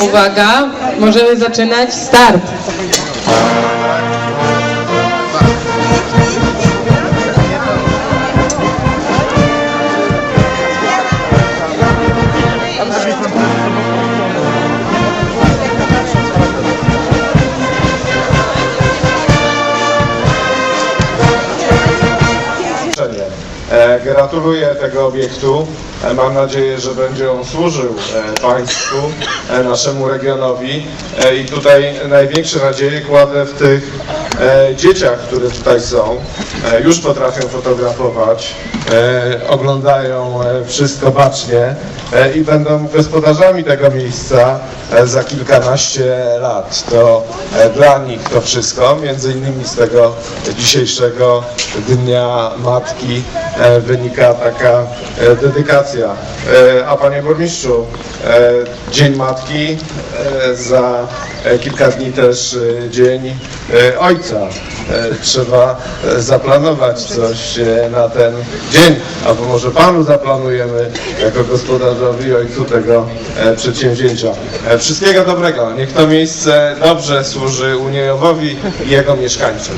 Uwaga, możemy zaczynać. Start. Gratuluję tego obiektu. E, Mam nadzieję, że będzie on służył e, Państwu, e, naszemu regionowi. E, I tutaj największe nadzieje kładę w tych e, dzieciach, które tutaj są. E, Już potrafią fotografować, e, oglądają e, wszystko bacznie e, i będą gospodarzami tego miejsca e, za kilkanaście lat. To e, dla nich to wszystko, między innymi z tego dzisiejszego Dnia Matki e, wynika taka e, dedykacja. E, A panie burmistrzu, e, Dzień Matki, e, za e, kilka dni też e, Dzień e, Ojca. E, Trzeba e, zaplanować coś e, na ten dzień, albo może panu zaplanujemy jako gospodarzowi ojcu tego przedsięwzięcia. Wszystkiego dobrego. Niech to miejsce dobrze służy Uniejowowi i jego mieszkańcom.